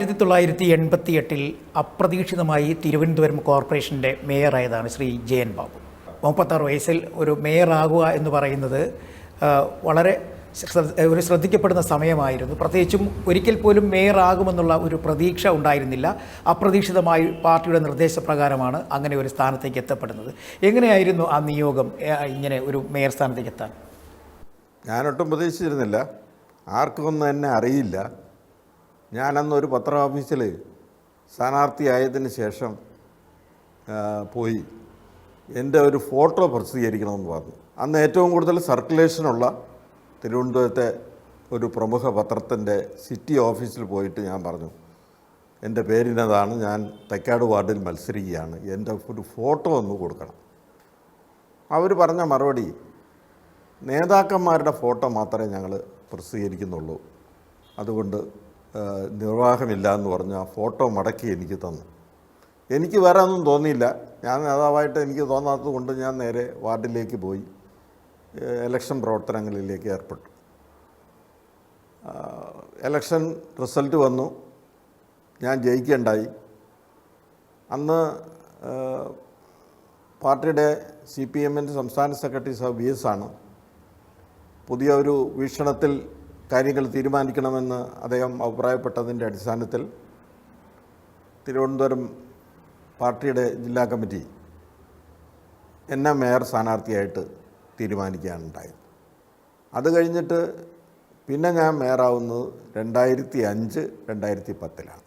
ആയിരത്തി തൊള്ളായിരത്തി എൺപത്തി എട്ടിൽ അപ്രതീക്ഷിതമായി തിരുവനന്തപുരം കോർപ്പറേഷന്റെ മേയറായതാണ് ശ്രീ ജയൻ ബാബു. മുപ്പത്താറ് വയസ്സിൽ ഒരു മേയറാകുക എന്ന് പറയുന്നത് വളരെ ഒരു ശ്രദ്ധിക്കപ്പെടുന്ന സമയമായിരുന്നു. പ്രത്യേകിച്ചും ഒരിക്കൽ പോലും മേയറാകുമെന്നുള്ള ഒരു പ്രതീക്ഷ ഉണ്ടായിരുന്നില്ല. അപ്രതീക്ഷിതമായി പാർട്ടിയുടെ നിർദ്ദേശപ്രകാരമാണ് അങ്ങനെ ഒരു സ്ഥാനത്തേക്ക് എത്തപ്പെടുന്നത്. എങ്ങനെയായിരുന്നു ആ നിയോഗം ഇങ്ങനെ ഒരു മേയർ സ്ഥാനത്തേക്ക് എത്താൻ? ഞാനൊട്ടും പ്രതീക്ഷിച്ചിരുന്നില്ല. ആർക്കൊന്നും എന്നെ അറിയില്ല. ഞാനന്ന് ഒരു പത്ര ഓഫീസിൽ സ്ഥാനാർത്ഥിയായതിന് ശേഷം പോയി. എന്റെ ഒരു ഫോട്ടോ പ്രസിദ്ധീകരിക്കണമെന്ന് പറഞ്ഞു. അന്ന് ഏറ്റവും കൂടുതൽ സർക്കുലേഷനുള്ള തിരുവനന്തപുരത്തെ ഒരു പ്രമുഖ പത്രത്തിന്റെ സിറ്റി ഓഫീസിൽ പോയിട്ട് ഞാൻ പറഞ്ഞു എന്റെ പേരിനതാണ് ഞാൻ തൈക്കാട് വാർഡിൽ മത്സരിക്കുകയാണ്. എന്റെ ഒരു ഫോട്ടോ ഒന്ന് കൊടുക്കണം. അവർ പറഞ്ഞ മറുപടി നേതാക്കന്മാരുടെ ഫോട്ടോ മാത്രമേ ഞങ്ങൾ പ്രസിദ്ധീകരിക്കുന്നുള്ളൂ. അതുകൊണ്ട് നിർവാഹമില്ല എന്ന് പറഞ്ഞ് ആ ഫോട്ടോ മടക്കി എനിക്ക് തന്നു. എനിക്ക് വേറെ ഒന്നും തോന്നിയില്ല. ഞാൻ നേതാവായിട്ട് എനിക്ക് തോന്നാത്തത് കൊണ്ട് ഞാൻ നേരെ വാർഡിലേക്ക് പോയി. എലക്ഷൻ പ്രവർത്തനങ്ങളിലേക്ക് ഏർപ്പെട്ടു. എലക്ഷൻ റിസൾട്ട് വന്നു. ഞാൻ ജയിക്കേണ്ടായി. അന്ന് പാർട്ടിയുടെ സി പി എമ്മിന്റെ സംസ്ഥാന സെക്രട്ടറി സഹ വി എസ് ആണ്. പുതിയ ഒരു വീക്ഷണത്തിൽ കാര്യങ്ങൾ തീരുമാനിക്കണമെന്ന് അദ്ദേഹം അഭിപ്രായപ്പെട്ടതിന്റെ അടിസ്ഥാനത്തിൽ തിരുവനന്തപുരം പാർട്ടിയുടെ ജില്ലാ കമ്മിറ്റി എന്നെ മേയർ സ്ഥാനാർത്ഥിയായിട്ട് തീരുമാനിക്കുകയാണ് ഉണ്ടായത്. അത് കഴിഞ്ഞിട്ട് പിന്നെ ഞാൻ മേയറാവുന്നത് രണ്ടായിരത്തി അഞ്ച് രണ്ടായിരത്തി പത്തിലാണ്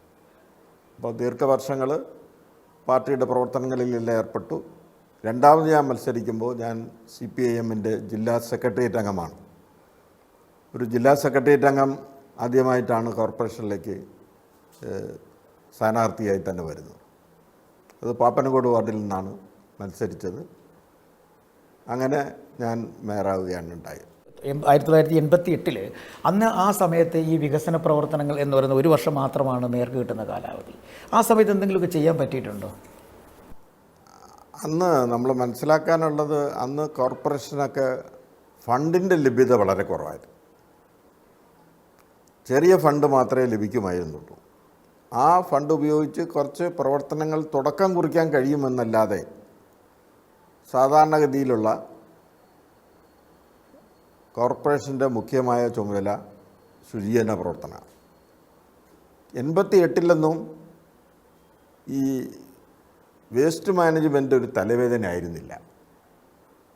അപ്പോൾ ദീർഘവർഷങ്ങൾ പാർട്ടിയുടെ പ്രവർത്തനങ്ങളിലെല്ലാം ഏർപ്പെട്ടു. രണ്ടാമത് ഞാൻ മത്സരിക്കുമ്പോൾ ഞാൻ സി പി ഐ എമ്മിന്റെ ജില്ലാ സെക്രട്ടേറിയറ്റ് അംഗമാണ്. ഒരു ജില്ലാ സെക്രട്ടേറിയറ്റ് അംഗം ആദ്യമായിട്ടാണ് കോർപ്പറേഷനിലേക്ക് സ്ഥാനാർത്ഥിയായി തന്നെ വരുന്നത്. അത് പാപ്പനകോട് വാർഡിൽ നിന്നാണ് മത്സരിച്ചത്. അങ്ങനെ ഞാൻ മേയറാവുകയാണ് ഉണ്ടായത്. ആയിരത്തി തൊള്ളായിരത്തി എൺപത്തി എട്ടിൽ അന്ന് ആ സമയത്ത് ഈ വികസന പ്രവർത്തനങ്ങൾ എന്ന് പറയുന്ന ഒരു വർഷം മാത്രമാണ് മേയർക്ക് കിട്ടുന്ന കാലാവധി. ആ സമയത്ത് എന്തെങ്കിലുമൊക്കെ ചെയ്യാൻ പറ്റിയിട്ടുണ്ടോ? അന്ന് നമ്മൾ മനസ്സിലാക്കാനുള്ളത് അന്ന് കോർപ്പറേഷനൊക്കെ ഫണ്ടിന്റെ ലഭ്യത വളരെ കുറവായിരുന്നു. ചെറിയ ഫണ്ട് മാത്രമേ ലഭിക്കുമായിരുന്നുള്ളൂ ആ ഫണ്ട് ഉപയോഗിച്ച് കുറച്ച് പ്രവർത്തനങ്ങൾ തുടക്കം കുറിക്കാൻ കഴിയുമെന്നല്ലാതെ സാധാരണഗതിയിലുള്ള കോർപ്പറേഷന്റെ മുഖ്യമായ ചുമതല ശുചീകരണ പ്രവർത്തനമാണ് എൺപത്തി എട്ടിലൊന്നും ഈ വേസ്റ്റ് മാനേജ്മെന്റ് ഒരു തലവേദന ആയിരുന്നില്ല.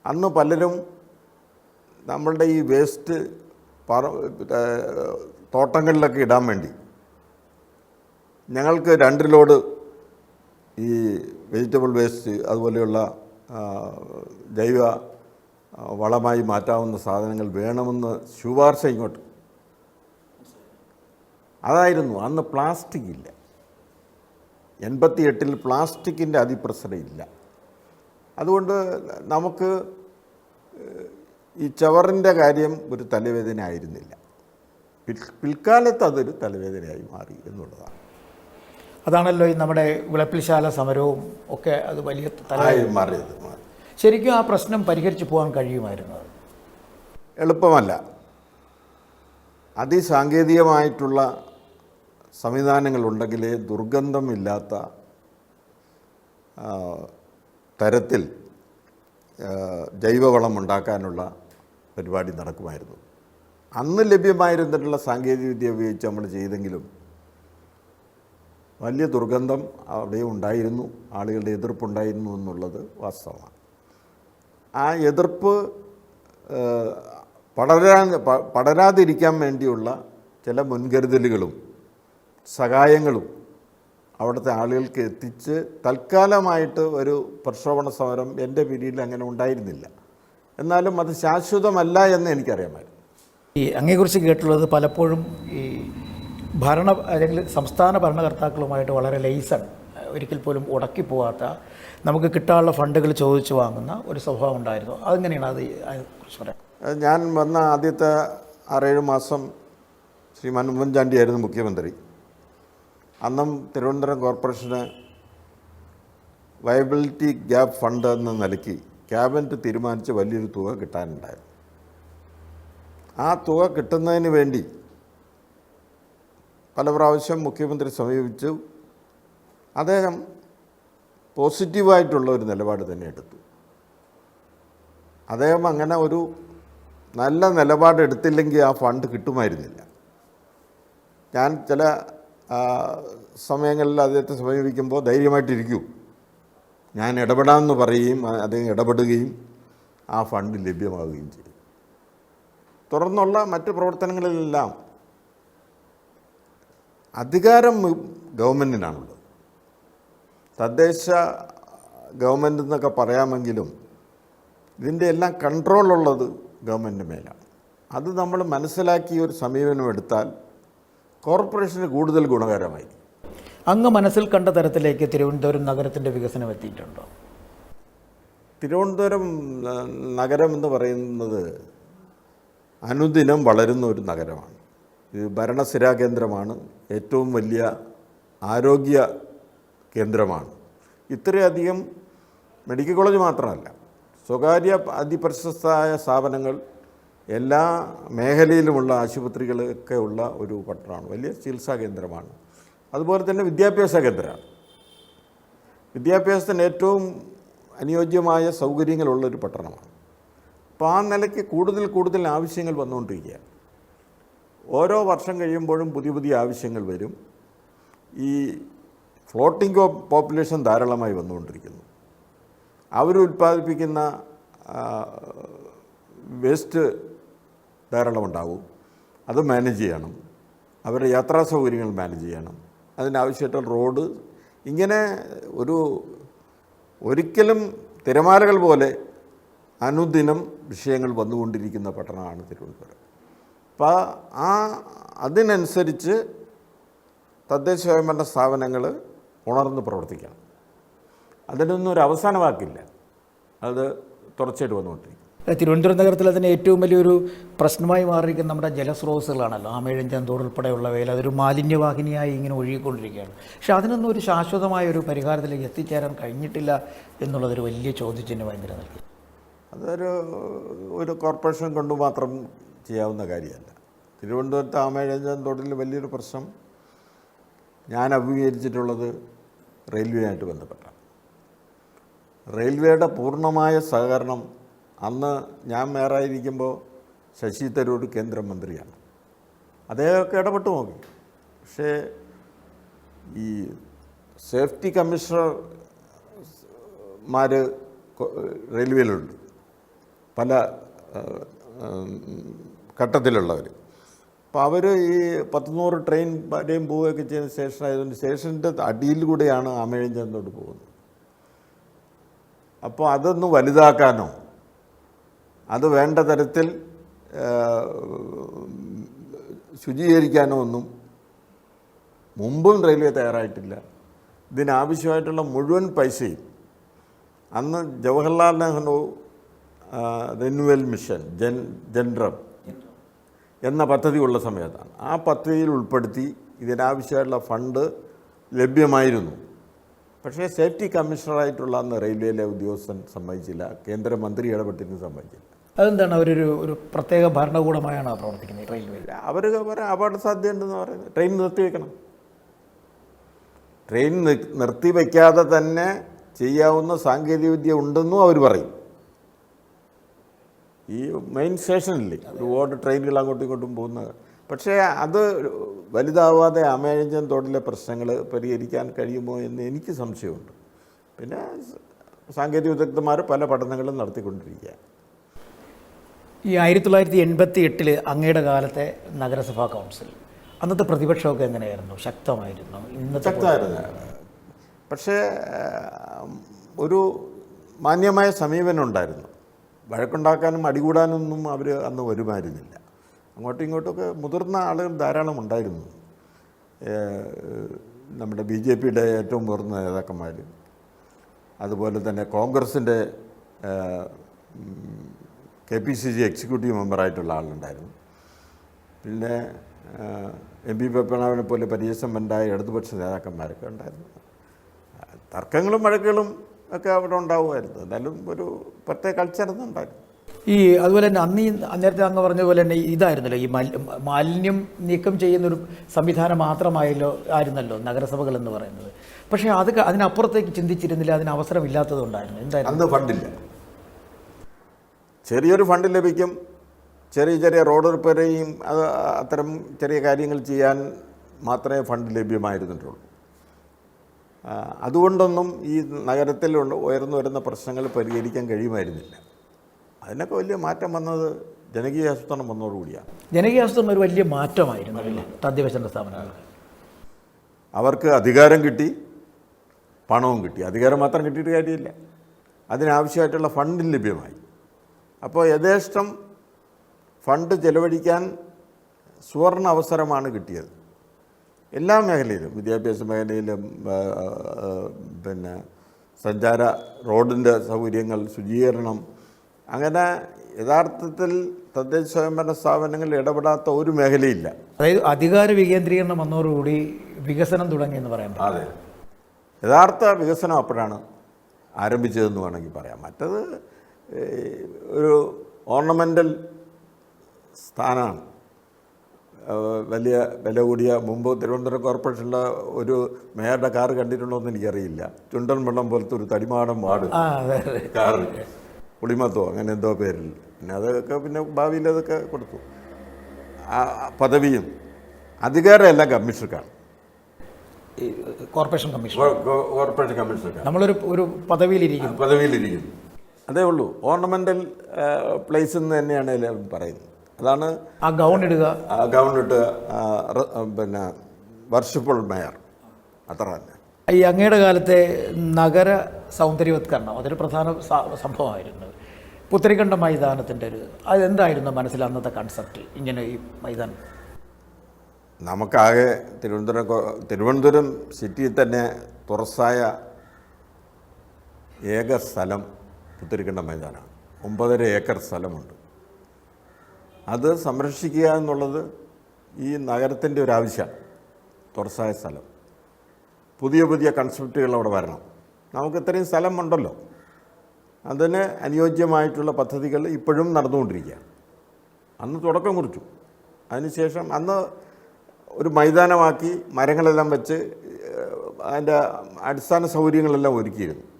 അന്ന് പലരും നമ്മളുടെ ഈ വേസ്റ്റ് പറ തോട്ടങ്ങളിലൊക്കെ ഇടാൻ വേണ്ടി. ഞങ്ങൾക്ക് രണ്ട് ലോഡ് ഈ വെജിറ്റബിൾ വേസ്റ്റ് അതുപോലെയുള്ള ജൈവ വളമായി മാറ്റാവുന്ന സാധനങ്ങൾ വേണമെന്ന് ശുപാർശ ഇങ്ങോട്ട്. അതായിരുന്നു അന്ന് പ്ലാസ്റ്റിക് ഇല്ല. എൺപത്തി എട്ടിൽ പ്ലാസ്റ്റിക്കിന്റെ അതിപ്രസരം ഇല്ല അതുകൊണ്ട് നമുക്ക് ഈ ചവറിന്റെ കാര്യം ഒരു തലവേദന ആയിരുന്നില്ല. പിൽ- പിൽക്കാലത്ത് അതൊരു തലവേദനയായി മാറി എന്നുള്ളതാണ്. അതാണല്ലോ ഈ നമ്മുടെ വിളപ്പിൽശാല സമരവും ഒക്കെ അത് വലിയ തലയായി മാറിയത് മാറി. ശരിക്കും ആ പ്രശ്നം പരിഹരിച്ചു പോകാൻ കഴിയുമായിരുന്നു എളുപ്പമല്ല. അതിസാങ്കേതികമായിട്ടുള്ള സംവിധാനങ്ങളുണ്ടെങ്കിലേ ദുർഗന്ധമില്ലാത്ത തരത്തിൽ ജൈവവളം ഉണ്ടാക്കാനുള്ള പരിപാടി നടക്കുമായിരുന്നു. അന്ന് ലഭ്യമായിരുന്നിട്ടുള്ള സാങ്കേതികവിദ്യ ഉപയോഗിച്ച് നമ്മൾ ചെയ്തെങ്കിലും വലിയ ദുർഗന്ധം അവിടെ ഉണ്ടായിരുന്നു ആളുകളുടെ എതിർപ്പുണ്ടായിരുന്നു എന്നുള്ളത് വാസ്തവമാണ്. ആ എതിർപ്പ് പടരാ പടരാതിരിക്കാൻ വേണ്ടിയുള്ള ചില മുൻകരുതലുകളും സഹായങ്ങളും അവിടുത്തെ ആളുകൾക്ക് എത്തിച്ച് തൽക്കാലമായിട്ട് ഒരു പ്രക്ഷോഭണ സമരം എന്റെ പിരീഡിൽ അങ്ങനെ ഉണ്ടായിരുന്നില്ല. എന്നാലും അത് ശാശ്വതമല്ല എന്ന് എനിക്കറിയാമായിരുന്നു. ഈ അങ്ങയെക്കുറിച്ച് കേട്ടുള്ളത് പലപ്പോഴും ഈ ഭരണ അല്ലെങ്കിൽ സംസ്ഥാന ഭരണകർത്താക്കളുമായിട്ട് വളരെ ലൈസൺ ഒരിക്കൽ പോലും ഉടക്കി പോവാത്ത നമുക്ക് കിട്ടാനുള്ള ഫണ്ടുകൾ ചോദിച്ചു വാങ്ങുന്ന ഒരു സ്വഭാവം ഉണ്ടായിരുന്നു. അതെങ്ങനെയാണ് അത് അതിനെക്കുറിച്ച് പറയാം ഞാൻ വന്ന ആദ്യത്തെ ആറേഴ് മാസം ശ്രീമാൻ ഉമ്മൻചാണ്ടിയായിരുന്നു മുഖ്യമന്ത്രി. അന്നും തിരുവനന്തപുരം കോർപ്പറേഷന് വയബിലിറ്റി ഗ്യാപ്പ് ഫണ്ട് എന്ന് നിലയ്ക്ക് ക്യാബിനറ്റ് തീരുമാനിച്ച് വലിയൊരു തുക കിട്ടാനുണ്ടായിരുന്നു. ആ തുക കിട്ടുന്നതിന് വേണ്ടി പല പ്രാവശ്യം മുഖ്യമന്ത്രി സമീപിച്ചു. അദ്ദേഹം പോസിറ്റീവായിട്ടുള്ള ഒരു നിലപാട് തന്നെ എടുത്തു. അദ്ദേഹം അങ്ങനെ ഒരു നല്ല നിലപാടെടുത്തില്ലെങ്കിൽ ആ ഫണ്ട് കിട്ടുമായിരുന്നില്ല. ഞാൻ ചില സമയങ്ങളിൽ അദ്ദേഹത്തെ സമീപിക്കുമ്പോൾ ധൈര്യമായിട്ടിരിക്കൂ. ഞാൻ ഇടപെടാമെന്ന് പറയുകയും അദ്ദേഹം ഇടപെടുകയും ആ ഫണ്ട് ലഭ്യമാവുകയും ചെയ്യും തുടർന്നുള്ള മറ്റ് പ്രവർത്തനങ്ങളിലെല്ലാം അധികാരം ഗവൺമെന്റിനാണുള്ളത് തദ്ദേശ ഗവൺമെന്റ് എന്നൊക്കെ പറയാമെങ്കിലും ഇതിന്റെ എല്ലാം കൺട്രോളുള്ളത് ഗവൺമെന്റ് മേലാണ്. അത് നമ്മൾ മനസ്സിലാക്കി ഒരു സമീപനം എടുത്താൽ കോർപ്പറേഷന് കൂടുതൽ ഗുണകരമായി. അങ്ങ് മനസ്സിൽ കണ്ട തരത്തിലേക്ക് തിരുവനന്തപുരം നഗരത്തിന്റെ വികസനം എത്തിയിട്ടുണ്ടോ? തിരുവനന്തപുരം നഗരം എന്ന് പറയുന്നത് അനുദിനം വളരുന്ന ഒരു നഗരമാണ്. ഇത് ഭരണസ്ഥിരാ കേന്ദ്രമാണ്. ഏറ്റവും വലിയ ആരോഗ്യ കേന്ദ്രമാണ്. ഇത്രയധികം മെഡിക്കൽ കോളേജ് മാത്രമല്ല സ്വകാര്യ അതിപ്രശസ്തമായ സ്ഥാപനങ്ങൾ എല്ലാ മേഖലയിലുമുള്ള ആശുപത്രികളൊക്കെ ഉള്ള ഒരു പട്ടണമാണ്. വലിയ ചികിത്സാ കേന്ദ്രമാണ്. അതുപോലെ തന്നെ വിദ്യാഭ്യാസ കേന്ദ്രമാണ് വിദ്യാഭ്യാസത്തിന് ഏറ്റവും അനുയോജ്യമായ സൗകര്യങ്ങളുള്ളൊരു പട്ടണമാണ്. അപ്പോൾ ആ നിലയ്ക്ക് കൂടുതൽ കൂടുതൽ ആവശ്യങ്ങൾ വന്നുകൊണ്ടിരിക്കുകയാണ് ഓരോ വർഷം കഴിയുമ്പോഴും പുതിയ പുതിയ ആവശ്യങ്ങൾ വരും. ഈ ഫ്ലോട്ടിംഗ് പോപ്പുലേഷൻ ധാരാളമായി വന്നുകൊണ്ടിരിക്കുന്നു. അവർ ഉൽപ്പാദിപ്പിക്കുന്ന വേസ്റ്റ് ധാരാളം ഉണ്ടാവും അത് മാനേജ് ചെയ്യണം. അവരുടെ യാത്രാ സൗകര്യങ്ങൾ മാനേജ് ചെയ്യണം. അതിനാവശ്യമായിട്ടുള്ള റോഡ്. ഇങ്ങനെ ഒരു ഒരിക്കലും തിരമാലകൾ പോലെ അനുദിനം വിഷയങ്ങൾ വന്നുകൊണ്ടിരിക്കുന്ന പട്ടണമാണ് തിരുവനന്തപുരം. അപ്പോൾ ആ അതിനനുസരിച്ച് തദ്ദേശ സ്വയംഭരണ സ്ഥാപനങ്ങൾ ഉണർന്ന് പ്രവർത്തിക്കണം. അതിനൊന്നും ഒരു അവസാന വാക്കില്ല. അത് തുടർച്ചയായിട്ട് വന്നുകൊണ്ടിരിക്കും തിരുവനന്തപുരം നഗരത്തിലെ തന്നെ ഏറ്റവും വലിയൊരു പ്രശ്നമായി മാറിയിരിക്കുന്ന നമ്മുടെ ജലസ്രോതസ്സുകളാണല്ലോ. ആമേഴഞ്ചാൻ തോട് ഉൾപ്പെടെയുള്ളവയിൽ അതൊരു മാലിന്യവാഹിനിയായി ഇങ്ങനെ ഒഴുകിക്കൊണ്ടിരിക്കുകയാണ്. പക്ഷെ അതിനൊന്നും ഒരു ശാശ്വതമായ ഒരു പരിഹാരത്തിലേക്ക് എത്തിച്ചേരാൻ കഴിഞ്ഞിട്ടില്ല എന്നുള്ളതൊരു വലിയ ചോദ്യചിഹ്നമായി നിലനിൽക്കും അതൊരു ഒരു കോർപ്പറേഷൻ കൊണ്ട് മാത്രം ചെയ്യാവുന്ന കാര്യമല്ല. തിരുവനന്തപുരത്ത് ആമേഴഞ്ചാൻ തോട്ടിൽ വലിയൊരു പ്രശ്നം. ഞാൻ അഭിമുഖീകരിച്ചിട്ടുള്ളത് റെയിൽവേ ആയിട്ട് ബന്ധപ്പെട്ടാണ്. റെയിൽവേയുടെ പൂർണമായ സഹകരണം അന്ന് ഞാൻ മേയറായിരിക്കുമ്പോൾ ശശി തരൂർ കേന്ദ്രമന്ത്രിയാണ്. അദ്ദേഹമൊക്കെ ഇടപെട്ട് നോക്കി. പക്ഷേ ഈ സേഫ്റ്റി കമ്മീഷണർമാർ റെയിൽവേയിലുണ്ട്. പല ഘട്ടത്തിലുള്ളവർ അപ്പോൾ അവർ ഈ പത്തുനൂറ് ട്രെയിൻ വരെയും പോവുകയൊക്കെ ചെയ്യുന്ന സ്റ്റേഷൻ ആയതുകൊണ്ട് സ്റ്റേഷന്റെ അടിയിൽ കൂടെയാണ് ആമേഴഞ്ചന്തോട്ട് പോകുന്നത്. അപ്പോൾ അതൊന്ന് വലുതാക്കാനോ അത് വേണ്ട തരത്തിൽ ശുചീകരിക്കാനോ ഒന്നും മുമ്പും റെയിൽവേ തയ്യാറായിട്ടില്ല. ഇതിനാവശ്യമായിട്ടുള്ള മുഴുവൻ പൈസയും അന്ന് ജവഹർലാൽ നെഹ്റു റിന്യൂവൽ മിഷൻ ജൻ ജൻറം എന്ന പദ്ധതി ഉള്ള സമയത്താണ്. ആ പദ്ധതിയിൽ ഉൾപ്പെടുത്തി ഇതിനാവശ്യമായിട്ടുള്ള ഫണ്ട് ലഭ്യമായിരുന്നു. പക്ഷേ സേഫ്റ്റി കമ്മീഷണറായിട്ടുള്ള അന്ന് റെയിൽവേയിലെ ഉദ്യോഗസ്ഥൻ സമ്മതിച്ചില്ല. കേന്ദ്രമന്ത്രി ഇടപെട്ടിരുന്ന് സമ്മതിച്ചില്ല. അതെന്താണ് അവരൊരു ഒരു പ്രത്യേക ഭരണകൂടമായാണ് പ്രവർത്തിക്കുന്നത് റെയിൽവേ അവർ പറയാം സാധ്യത ഉണ്ടെന്ന് പറയുന്നത്. ട്രെയിൻ നിർത്തി വെക്കണം. ട്രെയിൻ നിർത്തി നിർത്തിവെക്കാതെ തന്നെ ചെയ്യാവുന്ന സാങ്കേതികവിദ്യ ഉണ്ടെന്നും അവർ പറയും. ഈ മെയിൻ സ്റ്റേഷനില്ലേ? ഒരുപാട് ട്രെയിനുകൾ അങ്ങോട്ടും ഇങ്ങോട്ടും പോകുന്നത് പക്ഷേ അത് വലുതാവാതെ അമേരിക്കൻ തോട്ടിലെ പ്രശ്നങ്ങൾ പരിഹരിക്കാൻ കഴിയുമോ എന്ന് എനിക്ക് സംശയമുണ്ട്. പിന്നെ സാങ്കേതിക വിദഗ്ധന്മാർ പല പഠനങ്ങളും നടത്തിക്കൊണ്ടിരിക്കുക ഈ ആയിരത്തി തൊള്ളായിരത്തി എൺപത്തി എട്ടിൽ അങ്ങയുടെ കാലത്തെ നഗരസഭാ കൗൺസിൽ. അന്നത്തെ പ്രതിപക്ഷമൊക്കെ എങ്ങനെയായിരുന്നു? ശക്തമായിരുന്നു. ഇന്നത്തെ ശക്തമായിരുന്നു. പക്ഷേ ഒരു മാന്യമായ സമീപനം ഉണ്ടായിരുന്നു. വഴക്കുണ്ടാക്കാനും അടികൂടാനൊന്നും അവർ അന്ന് വരുമായിരുന്നില്ല അങ്ങോട്ടും ഇങ്ങോട്ടൊക്കെ മുതിർന്ന ആളുകൾ ധാരാളം ഉണ്ടായിരുന്നു. നമ്മുടെ ബി ജെ പിയുടെ ഏറ്റവും മുതിർന്ന നേതാക്കന്മാർ അതുപോലെ തന്നെ കോൺഗ്രസിന്റെ K P C C executive മെമ്പറായിട്ടുള്ള ആളുണ്ടായിരുന്നു. പിന്നെ എം പി പപ്പണാവിനെ പോലെ പരിചയസമ്പന്നരായ ഇടതുപക്ഷ നേതാക്കന്മാരൊക്കെ ഉണ്ടായിരുന്നു. തർക്കങ്ങളും വഴക്കുകളും ഒക്കെ അവിടെ ഉണ്ടാവുമായിരുന്നു. എന്നാലും ഒരു പ്രത്യേക കൾച്ചർ ഉണ്ടായിരുന്നു ഈ അതുപോലെ തന്നെ അന്ന് ഈ നേരത്തെ അന്ന് പറഞ്ഞ പോലെ തന്നെ ഇതായിരുന്നല്ലോ ഈ മാലിന്യം നീക്കം ചെയ്യുന്നൊരു സംവിധാനം മാത്രമായല്ലോ ആയിരുന്നല്ലോ നഗരസഭകൾ എന്ന് പറയുന്നത്. പക്ഷേ അത് അതിനപ്പുറത്തേക്ക് ചിന്തിച്ചിരുന്നില്ല അതിന് അവസരമില്ലാത്തതുകൊണ്ടായിരുന്നു. എന്തായിരുന്നു? അന്ന് ഫണ്ടില്ല. ചെറിയൊരു ഫണ്ട് ലഭിക്കും. ചെറിയ ചെറിയ റോഡ് റിപ്പയറിയും അത് അത്തരം ചെറിയ കാര്യങ്ങൾ ചെയ്യാൻ മാത്രമേ ഫണ്ട് ലഭ്യമായിരുന്നിട്ടുള്ളൂ. അതുകൊണ്ടൊന്നും ഈ നഗരത്തിൽ ഉയർന്നു വരുന്ന പ്രശ്നങ്ങൾ പരിഹരിക്കാൻ കഴിയുമായിരുന്നില്ല. അതിനൊക്കെ വലിയ മാറ്റം വന്നത് ജനകീയ ആസൂത്രണം വന്നതോടുകൂടിയാണ്. ജനകീയ ആസൂത്രണം ഒരു വലിയ മാറ്റമായിരുന്നു അല്ലേ? തദ്ദേശഭരണ സ്ഥാപനങ്ങൾ അവർക്ക് അധികാരം കിട്ടി പണവും കിട്ടി. അധികാരം മാത്രം കിട്ടിയിട്ട് കാര്യമില്ല. അതിനാവശ്യമായിട്ടുള്ള ഫണ്ടും ലഭ്യമായി. അപ്പോൾ യഥേഷ്ടം ഫണ്ട് ചെലവഴിക്കാൻ സുവർണ അവസരമാണ് കിട്ടിയത്. എല്ലാ മേഖലയിലും വിദ്യാഭ്യാസ മേഖലയിലും പിന്നെ സഞ്ചാര റോഡിന്റെ സൗകര്യങ്ങൾ ശുചീകരണം അങ്ങനെ യഥാർത്ഥത്തിൽ തദ്ദേശ സ്വയംഭരണ സ്ഥാപനങ്ങളിൽ ഇടപെടാത്ത ഒരു മേഖലയില്ല. അതായത് അധികാര വികേന്ദ്രീകരണം വന്നതോടുകൂടി വികസനം തുടങ്ങി എന്ന് പറയാം അതെ. യഥാർത്ഥ വികസനം അപ്പോഴാണ് ആരംഭിച്ചതെന്ന് വേണമെങ്കിൽ പറയാം. മറ്റത് ഒരു ഓർണമെന്റൽ സ്ഥാനമാണ്. വലിയ വില കൂടിയ മുമ്പ് തിരുവനന്തപുരം കോർപ്പറേഷനിലെ ഒരു മേയറുടെ കാറ് കണ്ടിട്ടുണ്ടോ എന്ന് എനിക്കറിയില്ല. ചുണ്ടൻ വെള്ളം പോലത്തെ ഒരു തടിമാടം വാർഡ്. അതെ കാറ്. പുളിമത്തോ അങ്ങനെ എന്തോ പേരിൽ. പിന്നെ അതൊക്കെ പിന്നെ ഭാവിയിൽ അതൊക്കെ കൊടുത്തു. ആ പദവിയും അധികാരമല്ല കമ്മീഷണർക്കാണ്. കോർപ്പറേഷൻ കമ്മീഷൻ കോർപ്പറേഷൻ കമ്മീഷണർ നമ്മളൊരു ഒരു പദവിയിലിരിക്കുന്നു. പദവിയിലിരിക്കുന്നു. അതേ ഉള്ളൂ. ഓർണമെന്റൽ പ്ലേസ് എന്ന് തന്നെയാണ് എല്ലാവരും പറയുന്നത്. അതാണ് ആ ഗൗൺ ഇടുക. ആ ഗൗൺ ഇട്ട് പിന്നെ വർഷിപ്പുൾ മേയർ അത്ര തന്നെ. ഈ അങ്ങയുടെ കാലത്തെ നഗര സൗന്ദര്യവത്കരണം അതൊരു പ്രധാന സംഭവമായിരുന്നു. പുത്തരിക്കണ്ട മൈതാനത്തിന്റെ ഒരു അതെന്തായിരുന്നു മനസ്സിൽ അന്നത്തെ കൺസെപ്റ്റ് ഇങ്ങനെ ഈ മൈതാനം? നമുക്കാകെ തിരുവനന്തപുരം തിരുവനന്തപുരം സിറ്റിയിൽ തന്നെ തുറസായ ഏക സ്ഥലം പുത്തിരിക്കണ്ട മൈതാനമാണ്. ഒമ്പതര ഏക്കർ സ്ഥലമുണ്ട്. അത് സംരക്ഷിക്കുക എന്നുള്ളത് ഈ നഗരത്തിന്റെ ഒരു ആവശ്യമാണ്. തുറസായ സ്ഥലം. പുതിയ പുതിയ കൺസെപ്റ്റുകൾ അവിടെ വരണം. നമുക്ക് ഇത്രയും സ്ഥലമുണ്ടല്ലോ. അതിന് അനുയോജ്യമായിട്ടുള്ള പദ്ധതികൾ ഇപ്പോഴും നടന്നുകൊണ്ടിരിക്കുകയാണ്. അന്ന് തുടക്കം കുറിച്ചു. അതിനുശേഷം അന്ന് ഒരു മൈതാനമാക്കി മരങ്ങളെല്ലാം വെച്ച് അതിന്റെ അടിസ്ഥാന സൗകര്യങ്ങളെല്ലാം ഒരുക്കിയിരുന്നു.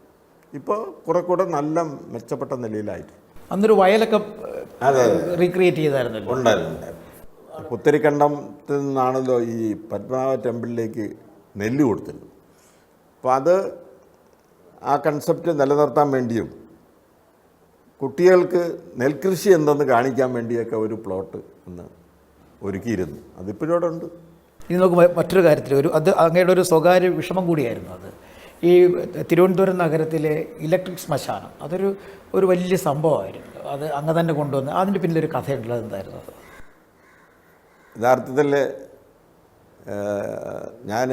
ഇപ്പോൾ കുറെ കൂടെ നല്ല മെച്ചപ്പെട്ട നിലയിലായിട്ട്. അന്നൊരു വയലൊക്കെ അതെ റീക്രിയേറ്റ് ചെയ്തായിരുന്നല്ലോ? ഉണ്ടായിരുന്നു. പുത്തരിക്കണ്ടത്തിൽ നിന്നാണല്ലോ ഈ പത്മനാഭ ടെമ്പിളിലേക്ക് നെല്ല് കൊടുത്തത്. അപ്പോൾ അത് ആ കൺസെപ്റ്റ് നിലനിർത്താൻ വേണ്ടിയും കുട്ടികൾക്ക് നെൽകൃഷി എന്തെന്ന് കാണിക്കാൻ വേണ്ടിയൊക്കെ ഒരു പ്ലോട്ട് ഒന്ന് ഒരുക്കിയിരുന്നു. അതിപ്പോഴും അവിടെ ഉണ്ട്. ഇനി നമുക്ക് മറ്റൊരു കാര്യത്തിൽ ഒരു അത് അങ്ങയുടെ ഒരു സ്വകാര്യ വിഷമം കൂടിയായിരുന്നു അത്. ഈ തിരുവനന്തപുരം നഗരത്തിലെ ഇലക്ട്രിക് ശ്മശാനം അതൊരു ഒരു വലിയ സംഭവമായിരുന്നു. അത് അങ്ങ് തന്നെ കൊണ്ടുവന്ന് അതിന്റെ പിന്നിലൊരു കഥയുണ്ടല്ലോ എന്തായിരുന്നു അത്? യഥാർത്ഥത്തിൽ ഞാൻ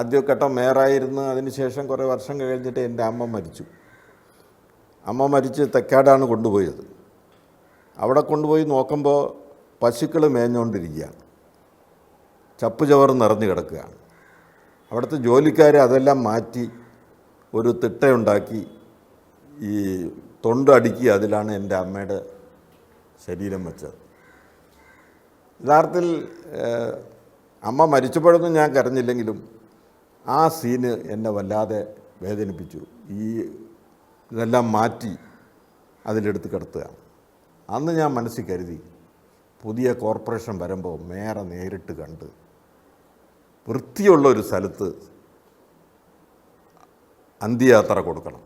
ആദ്യഘട്ടം മേയറായിരുന്നു. അതിനുശേഷം കുറേ വർഷം കഴിഞ്ഞിട്ട് എന്റെ അമ്മ മരിച്ചു. അമ്മ മരിച്ച് തെക്കാടാണ് കൊണ്ടുപോയത്. അവിടെ കൊണ്ടുപോയി നോക്കുമ്പോൾ പശുക്കൾ മേഞ്ഞുകൊണ്ടിരിക്കുകയാണ് ചപ്പ് ചവർ നിറഞ്ഞു കിടക്കുകയാണ്. അവിടുത്തെ ജോലിക്കാർ അതെല്ലാം മാറ്റി ഒരു തിട്ടയുണ്ടാക്കി ഈ തൊണ്ടടുക്കി അതിലാണ് എന്റെ അമ്മയുടെ ശരീരം വെച്ചത്. യഥാർത്ഥത്തിൽ അമ്മ മരിച്ചപ്പോഴൊന്നും ഞാൻ കരഞ്ഞില്ലെങ്കിലും ആ സീന് എന്നെ വല്ലാതെ വേദനിപ്പിച്ചു. ഈ ഇതെല്ലാം മാറ്റി അതിലെടുത്ത് കിടത്തുക അന്ന് ഞാൻ മനസ്സിൽ കരുതി പുതിയ കോർപ്പറേഷൻ വരുമ്പോൾ മേയറെ നേരിട്ട് കണ്ട് വൃത്തിയുള്ള ഒരു സ്ഥലത്ത് അന്ത്യയാത്ര കൊടുക്കണം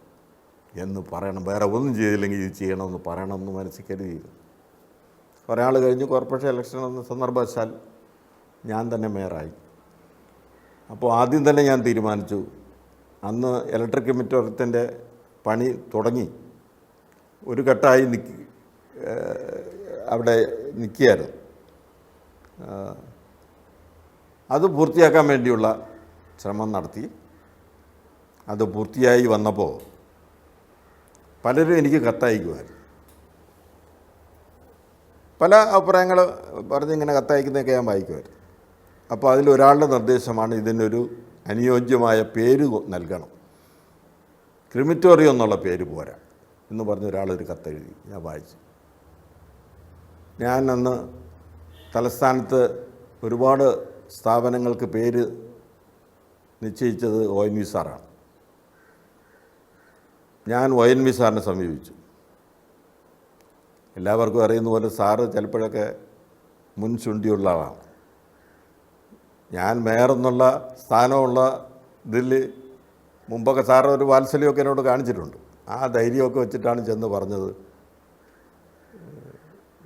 എന്ന് പറയണം. വേറെ ഒന്നും ചെയ്തില്ലെങ്കിൽ ഇത് ചെയ്യണമെന്ന് പറയണമെന്ന് മനസ്സിൽ കരുതിയിരുന്നു ആൾ കഴിഞ്ഞ് കോർപ്പറേഷൻ ഇലക്ഷൻ എന്ന സന്ദർഭവശാൽ ഞാൻ തന്നെ മേയറായി അപ്പോൾ ആദ്യം തന്നെ ഞാൻ തീരുമാനിച്ചു. അന്ന് ഇലക്ട്രിക് മിറ്റോറത്തിന്റെ പണി തുടങ്ങി. ഒരു ഘട്ടമായി നിൽക്കി അവിടെ നിൽക്കുകയായിരുന്നു. അത് പൂർത്തിയാക്കാൻ വേണ്ടിയുള്ള ശ്രമം നടത്തി. അത് പൂർത്തിയായി വന്നപ്പോൾ പലരും എനിക്ക് കത്തയക്കുമായിരുന്നു. പല അഭിപ്രായങ്ങൾ പറഞ്ഞിങ്ങനെ കത്തയക്കുന്നതൊക്കെ ഞാൻ വായിക്കുമായിരുന്നു. അപ്പോൾ അതിലൊരാളുടെ നിർദ്ദേശമാണ് ഇതിനൊരു അനുയോജ്യമായ പേര് നൽകണം. ക്രിമിറ്റോറിയം എന്നുള്ള പേര് പോരാ എന്ന് പറഞ്ഞ് ഒരാളൊരു കത്തെഴുതി ഞാൻ വായിച്ചു. ഞാൻ അന്ന് തലസ്ഥാനത്ത് ഒരുപാട് സ്ഥാപനങ്ങൾക്ക് പേര് നിശ്ചയിച്ചത് ഒ എൻ വി സാറാണ്. ഞാൻ ഒ എൻ വി സാറിനെ സമീപിച്ചു. എല്ലാവർക്കും അറിയുന്ന പോലെ സാറ് ചിലപ്പോഴൊക്കെ മുൻചുണ്ടിയുള്ള ആളാണ്. ഞാൻ മേയറെന്നുള്ള സ്ഥാനമുള്ള ഇതിൽ മുമ്പൊക്കെ സാറ് ഒരു വാത്സല്യമൊക്കെ എന്നോട് കാണിച്ചിട്ടുണ്ട്. ആ ധൈര്യമൊക്കെ വെച്ചിട്ടാണ് ചെന്ന് പറഞ്ഞത്.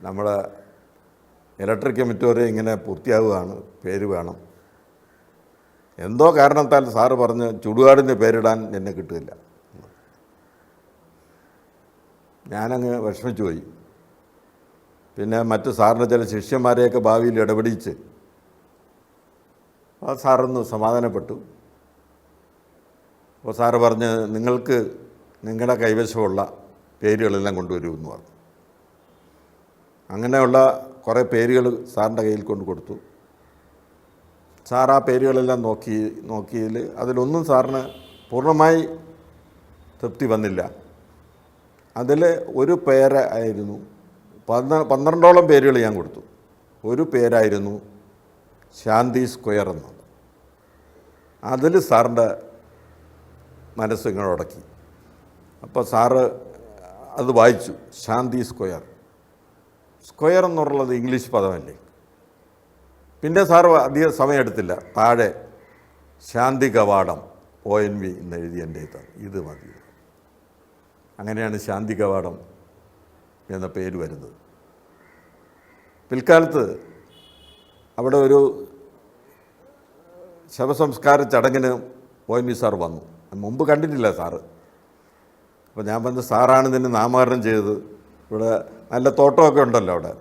നമ്മുടെ ഇലക്ട്രിക് കമ്മിറ്റോറി ഇങ്ങനെ പൂർത്തിയാവുകയാണ്. പേര് വേണം. എന്തോ കാരണത്താൽ സാറ് പറഞ്ഞ് ചുടുകാടിന് പേരിടാൻ എന്നെ കിട്ടില്ല ഞാനങ്ങ് വിഷമിച്ചു പോയി. പിന്നെ മറ്റ് സാറിന്റെ ചില ശിഷ്യന്മാരെയൊക്കെ ഭാവിയിൽ ഇടപെടിച്ച് ആ സാറൊന്ന് സമാധാനപ്പെട്ടു. അപ്പോൾ സാറ് പറഞ്ഞ് നിങ്ങൾക്ക് നിങ്ങളുടെ കൈവശമുള്ള പേരുകളെല്ലാം കൊണ്ടുവരുമെന്ന് പറഞ്ഞു. അങ്ങനെയുള്ള കുറേ പേരുകൾ സാറിന്റെ കയ്യിൽ കൊണ്ട് കൊടുത്തു. സാർ ആ പേരുകളെല്ലാം നോക്കി നോക്കിയതിൽ അതിലൊന്നും സാറിന് പൂർണമായി തൃപ്തി വന്നില്ല. അതിൽ ഒരു പേര് ആയിരുന്നു. പന്ത്ര പന്ത്രണ്ടോളം പേരുകൾ ഞാൻ കൊടുത്തു. ഒരു പേരായിരുന്നു ശാന്തി സ്ക്വയർ എന്നത് അതിൽ സാറിന്റെ മനസ്സിങ്ങനെ ഉടക്കി. അപ്പോൾ സാറ് അത് വായിച്ചു ശാന്തി സ്ക്വയർ. സ്ക്വയർ എന്നുള്ളത് ഇംഗ്ലീഷ് പദമല്ലേ? പിന്നെ സാർ അധികം സമയമെടുത്തില്ല. താഴെ ശാന്തി കവാടം ഒ എൻ വി എന്ന് എഴുതി എന്റെ ഇത്. മതി. അങ്ങനെയാണ് ശാന്തി കവാടം എന്ന പേര് വരുന്നത്. പിൽക്കാലത്ത് അവിടെ ഒരു ശവസംസ്കാര ചടങ്ങിന് ഒ എൻ വി സാർ വന്നു. മുമ്പ് കണ്ടിട്ടില്ല സാറ്. അപ്പോൾ ഞാൻ വന്ന് സാറാണ് ഇതിന് നാമകരണം ചെയ്തത്. ഇവിടെ നല്ല തോട്ടമൊക്കെ ഉണ്ടല്ലോ അവിടെ.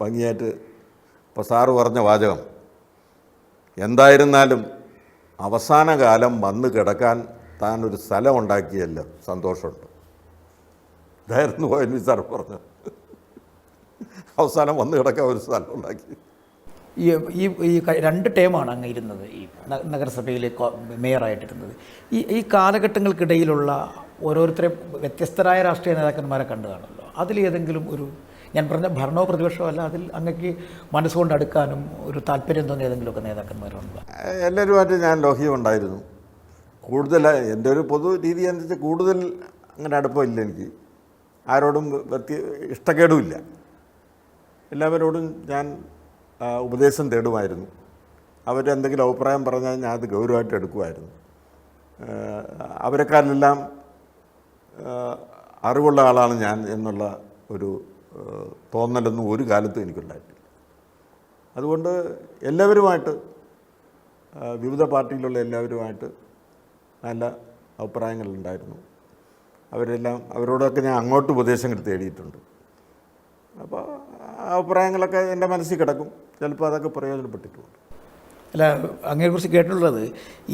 ഭംഗിയായിട്ട് ഇപ്പോൾ സാറ് പറഞ്ഞ വാചകം. എന്തായിരുന്നാലും അവസാന കാലം വന്ന് കിടക്കാൻ താൻ ഒരു സ്ഥലം ഉണ്ടാക്കിയല്ലോ സന്തോഷമുണ്ട്. ഇതായിരുന്നു ഒ എൻ വി സാർ പറഞ്ഞത്. അവസാനം വന്ന് കിടക്കാൻ ഒരു സ്ഥലം ഉണ്ടാക്കി ഈ ഈ ഈ രണ്ട് ടേമാണ് അങ്ങ് ഇരുന്നത്. ഈ നഗരസഭയിൽ മേയറായിട്ടിരുന്നത്. ഈ ഈ കാലഘട്ടങ്ങൾക്കിടയിലുള്ള ഓരോരുത്തരെ വ്യത്യസ്തരായ രാഷ്ട്രീയ നേതാക്കന്മാരെ കണ്ടു അതിലേതെങ്കിലും ഒരു ഞാൻ പറഞ്ഞ ഭരണോ പ്രതിപക്ഷമോ അല്ല അതിൽ അങ്ങക്ക് മനസ്സുകൊണ്ട് അടുക്കാനും ഒരു താല്പര്യം തോന്നിയ ഏതെങ്കിലുമൊക്കെ നേതാക്കന്മാരുണ്ടോ? എല്ലാവരുമായിട്ട് ഞാൻ ലോഹ്യമുണ്ടായിരുന്നു കൂടുതൽ എന്റെ ഒരു പൊതു രീതി അനുസരിച്ച് കൂടുതൽ അങ്ങനെ അടുപ്പമില്ല എനിക്ക്. ആരോടും വ്യക്തി ഇഷ്ടക്കേടുമില്ല. എല്ലാവരോടും ഞാൻ ഉപദേശം തേടുമായിരുന്നു. അവരെന്തെങ്കിലും അഭിപ്രായം പറഞ്ഞാൽ ഞാൻ അത് ഗൗരവമായിട്ട് എടുക്കുമായിരുന്നു. അവരെക്കാരിലെല്ലാം അറിവുള്ള ആളാണ് ഞാൻ എന്നുള്ള ഒരു തോന്നലൊന്നും ഒരു കാലത്തും എനിക്കുണ്ടായിട്ടില്ല. അതുകൊണ്ട് എല്ലാവരുമായിട്ട് വിവിധ പാർട്ടിയിലുള്ള എല്ലാവരുമായിട്ട് നല്ല അഭിപ്രായങ്ങളുണ്ടായിരുന്നു. അവരെല്ലാം അവരോടൊക്കെ ഞാൻ അങ്ങോട്ട് ഉപദേശങ്ങൾ തേടിയിട്ടുണ്ട്. അപ്പോൾ അഭിപ്രായങ്ങളൊക്കെ എന്റെ മനസ്സിൽ കിടക്കും. ചിലപ്പോൾ അതൊക്കെ പ്രയോജനപ്പെട്ടിട്ടുണ്ട്. അല്ല അങ്ങനെക്കുറിച്ച് കേട്ടിട്ടുള്ളത്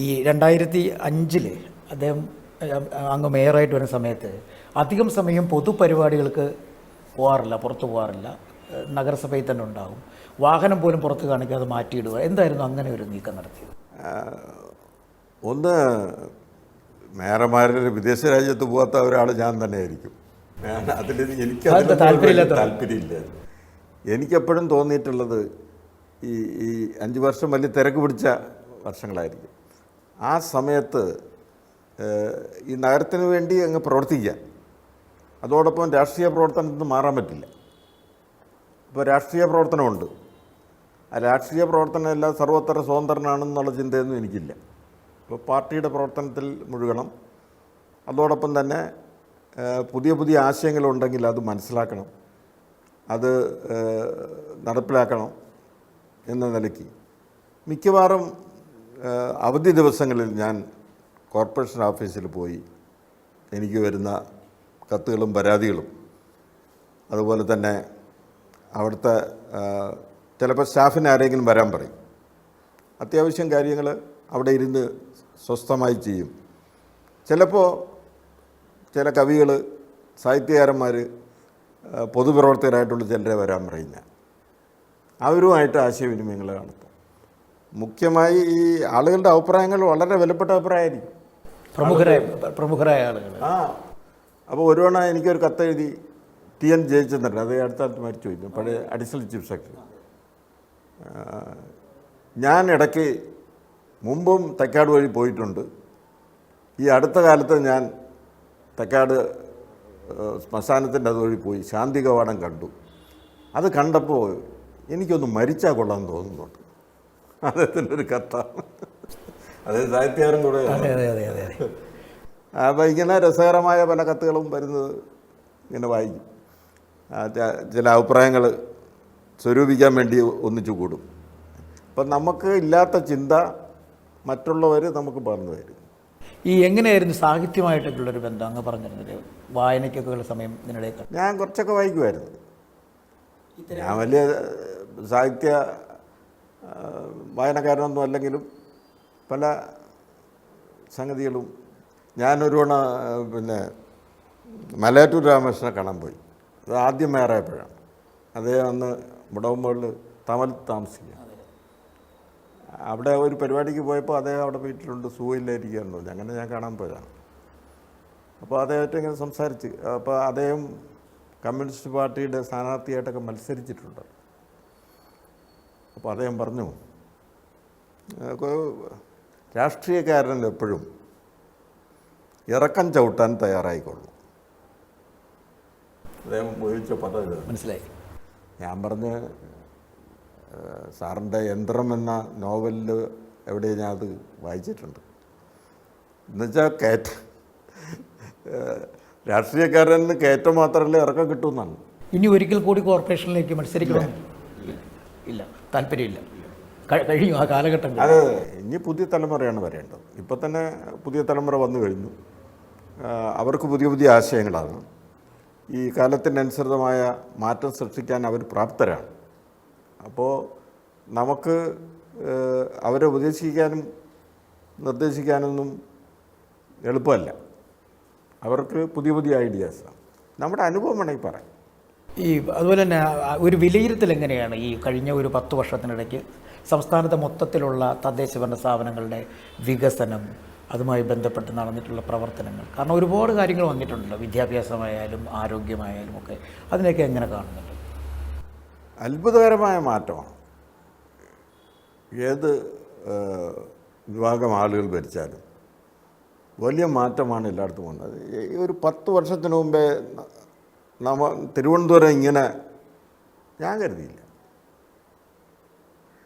ഈ രണ്ടായിരത്തി അഞ്ചിൽ അദ്ദേഹം അങ്ങ് മേയറായിട്ട് വരുന്ന സമയത്ത് അധികം സമയം പൊതുപരിപാടികൾക്ക് പോകാറില്ല പുറത്തു പോകാറില്ല നഗരസഭയിൽ തന്നെ ഉണ്ടാകും. വാഹനം പോലും പുറത്ത് കാണിക്കാതെ മാറ്റിയിടുക. എന്തായിരുന്നു അങ്ങനെ ഒരു നീക്കം നടത്തിയത്? ഒന്ന് മേയർമാരുടെ വിദേശ രാജ്യത്ത് പോകാത്ത ഒരാൾ ഞാൻ തന്നെ ആയിരിക്കും ഞാൻ അതിൽ എനിക്ക് താല്പര്യമില്ല എനിക്കെപ്പോഴും തോന്നിയിട്ടുള്ളത് ഈ ഈ അഞ്ച് വർഷം വലിയ തിരക്ക് പിടിച്ച വർഷങ്ങളായിരിക്കും. ആ സമയത്ത് ഈ നഗരത്തിന് വേണ്ടി അങ്ങ് പ്രവർത്തിക്കുക. അതോടൊപ്പം രാഷ്ട്രീയ പ്രവർത്തനത്തിൽ നിന്ന് മാറാൻ പറ്റില്ല. ഇപ്പോൾ രാഷ്ട്രീയ പ്രവർത്തനമുണ്ട്. ആ രാഷ്ട്രീയ പ്രവർത്തനം എല്ലാം സർവത്ര സ്വതന്ത്രനാണെന്നുള്ള ചിന്തയൊന്നും എനിക്കില്ല. ഇപ്പോൾ പാർട്ടിയുടെ പ്രവർത്തനത്തിൽ മുഴുകണം. അതോടൊപ്പം തന്നെ പുതിയ പുതിയ ആശയങ്ങളുണ്ടെങ്കിൽ അത് മനസ്സിലാക്കണം. അത് നടപ്പിലാക്കണം എന്ന നിലയ്ക്ക്. മിക്കവാറും അവധി ദിവസങ്ങളിൽ ഞാൻ കോർപ്പറേഷൻ ഓഫീസിൽ പോയി എനിക്ക് വരുന്ന കത്തുകളും പരാതികളും. അതുപോലെ തന്നെ അവിടുത്തെ ചിലപ്പോൾ സ്റ്റാഫിന് ആരെങ്കിലും വരാൻ പറയും. അത്യാവശ്യം കാര്യങ്ങൾ അവിടെ ഇരുന്ന് സ്വസ്ഥമായി ചെയ്യും. ചിലപ്പോൾ ചില കവികൾ സാഹിത്യകാരന്മാർ പൊതുപ്രവർത്തകരായിട്ടുള്ള ചിലരെ വരാൻ പറയുന്ന. അവരുമായിട്ട് ആശയവിനിമയങ്ങൾ നടത്തും മുഖ്യമായി ഈ ആളുകളുടെ അഭിപ്രായങ്ങൾ വളരെ വിലപ്പെട്ട അഭിപ്രായമായിരിക്കും. പ്രമുഖരായ പ്രമുഖരായ ആളുകൾ ആ. അപ്പോൾ ഒരു തവണ എനിക്കൊരു കത്തെഴുതി ടി എൻ ജയചന്ദ്രൻ അത് അടുത്തടുത്ത് മരിച്ചു പോയിരുന്നു പഴയ അഡീഷണൽ ചീഫ് സെക്രട്ടറി. ഞാൻ ഇടയ്ക്ക് മുമ്പും തക്കാട് വഴി പോയിട്ടുണ്ട്. ഈ അടുത്ത കാലത്ത് ഞാൻ തക്കാട് ശ്മശാനത്തിന്റെ അതുവഴി പോയി. ശാന്തി കവാടം കണ്ടു. അത് കണ്ടപ്പോൾ എനിക്കൊന്ന് മരിച്ചാൽ കൊള്ളാമെന്ന് തോന്നുന്നുണ്ട്. അദ്ദേഹത്തിന്റെ ഒരു കത്താണ് അത് സാഹിത്യകാരൻ കൂടെ അതെ അതെ അതെ അതെ അതെ. അപ്പോൾ ഇങ്ങനെ രസകരമായ പല കത്തുകളും വരുന്നത് ഇങ്ങനെ വായിക്കും. ചില അഭിപ്രായങ്ങൾ സ്വരൂപിക്കാൻ വേണ്ടി ഒന്നിച്ചു കൂടും. അപ്പം നമുക്ക് ഇല്ലാത്ത ചിന്ത മറ്റുള്ളവർ നമുക്ക് പറഞ്ഞു തരും. ഈ എങ്ങനെയായിരുന്നു സാഹിത്യമായിട്ടൊക്കെയുള്ളൊരു ബന്ധം? അങ്ങ് പറഞ്ഞിരുന്നത് വായനയ്ക്കൊക്കെ ഉള്ള സമയം ഇതിനിടയിൽ ഞാൻ കുറച്ചൊക്കെ വായിക്കുമായിരുന്നു. ഞാൻ വലിയ സാഹിത്യ വായനക്കാരനൊന്നും അല്ലെങ്കിലും പല സംഗതികളും ഞാനൊരു തവണ പിന്നെ മലയാറ്റൂർ രാമകൃഷ്ണനെ കാണാൻ പോയി. അത് ആദ്യം മേറായപ്പോഴാണ് അദ്ദേഹം അന്ന് മുടവുമ്പോളിൽ തമൽ താമസിക്കുക അവിടെ ഒരു പരിപാടിക്ക് പോയപ്പോൾ അദ്ദേഹം അവിടെ വീട്ടിലുണ്ട് സുഖമില്ലായിരിക്കുകയെന്ന് തോന്നി അങ്ങനെ ഞാൻ കാണാൻ പോയതാണ്. അപ്പോൾ അദ്ദേഹമായിട്ട് ഇങ്ങനെ സംസാരിച്ച് അപ്പോൾ അദ്ദേഹം കമ്മ്യൂണിസ്റ്റ് പാർട്ടിയുടെ സ്ഥാനാർത്ഥിയായിട്ടൊക്കെ മത്സരിച്ചിട്ടുണ്ട്. അപ്പോൾ അദ്ദേഹം പറഞ്ഞു "ഏഹ് രാഷ്ട്രീയക്കാരൻ എപ്പോഴും ഇറക്കം ചവിട്ടാൻ തയ്യാറായിക്കൊള്ളു. അദ്ദേഹം ഉപയോഗിച്ച പദം മനസ്സിലായി. ഞാൻ പറഞ്ഞ് സാറിന്റെ യന്ത്രം എന്ന നോവലിൽ എവിടെ ഞാൻ അത് വായിച്ചിട്ടുണ്ട്. എന്നുവെച്ചാൽ കയറ്റ രാഷ്ട്രീയക്കാരന് കയറ്റം മാത്രമല്ല ഇറക്കം കിട്ടുമെന്നാണ്. ഇനി ഒരിക്കൽ കൂടി കോർപ്പറേഷനിലേക്ക് മത്സരിക്കണം? ഇല്ല. താല്പര്യമില്ല. കഴിഞ്ഞു ആ കാലഘട്ടം. അതെ ഇനി പുതിയ തലമുറയാണ് വരേണ്ടത്. ഇപ്പോൾ തന്നെ പുതിയ തലമുറ വന്നു കഴിഞ്ഞു. അവർക്ക് പുതിയ പുതിയ ആശയങ്ങളാണ്. ഈ കാലത്തിനനുസൃതമായ മാറ്റം സൃഷ്ടിക്കാൻ അവർ പ്രാപ്തരാണ്. അപ്പോൾ നമുക്ക് അവരെ ഉപദേശിക്കാനും നിർദ്ദേശിക്കാനൊന്നും എളുപ്പമല്ല. അവർക്ക് പുതിയ പുതിയ ഐഡിയാസാണ് നമ്മുടെ അനുഭവം വേണമെങ്കിൽ പറയാം. ഈ അതുപോലെ തന്നെ ഒരു വിലയിരുത്തൽ എങ്ങനെയാണ് ഈ കഴിഞ്ഞ ഒരു പത്ത് വർഷത്തിനിടയ്ക്ക് സംസ്ഥാനത്തെ മൊത്തത്തിലുള്ള തദ്ദേശ ഭരണ സ്ഥാപനങ്ങളുടെ വികസനം അതുമായി ബന്ധപ്പെട്ട് നടന്നിട്ടുള്ള പ്രവർത്തനങ്ങൾ? കാരണം ഒരുപാട് കാര്യങ്ങൾ വന്നിട്ടുണ്ടല്ലോ. വിദ്യാഭ്യാസമായാലും ആരോഗ്യമായാലും ഒക്കെ. അതിനെയൊക്കെ എങ്ങനെ കാണുന്നുണ്ട്? അത്ഭുതകരമായ മാറ്റമാണ്. ഏത് വിഭാഗം ആളുകൾ ഭരിച്ചാലും വലിയ മാറ്റമാണ് എല്ലായിടത്തും വന്നത്. ഈ ഒരു പത്ത് വർഷത്തിന് മുമ്പേ നമ്മ തിരുവനന്തപുരം ഇങ്ങനെ ഞാൻ കരുതിയില്ല.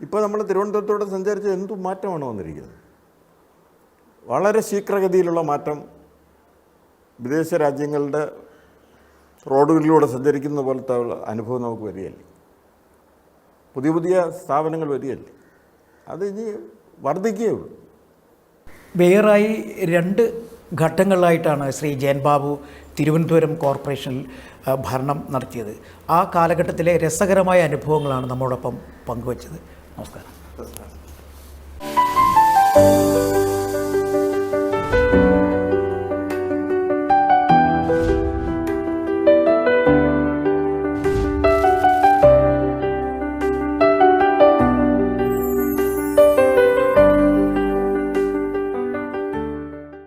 ഇപ്പോൾ നമ്മൾ തിരുവനന്തപുരത്തോടെ സഞ്ചരിച്ച് എന്തു മാറ്റമാണ് വന്നിരിക്കുന്നത്? വളരെ ശീഘ്രഗതിയിലുള്ള മാറ്റം വിദേശ രാജ്യങ്ങളുടെ റോഡുകളിലൂടെ സഞ്ചരിക്കുന്ന പോലത്തെ അനുഭവം നമുക്ക് വരികയല്ലേ? പുതിയ പുതിയ സ്ഥാപനങ്ങൾ വരികയല്ലേ? അത് ഇനി വർദ്ധിക്കുകയുള്ളൂ വേറായി രണ്ട് ഘട്ടങ്ങളിലായിട്ടാണ് ശ്രീ ജയൻ ബാബു തിരുവനന്തപുരം കോർപ്പറേഷനിൽ ഭരണം നടത്തിയത്. ആ കാലഘട്ടത്തിലെ രസകരമായ അനുഭവങ്ങളാണ് നമ്മോടൊപ്പം പങ്കുവച്ചത്. നമസ്കാരം.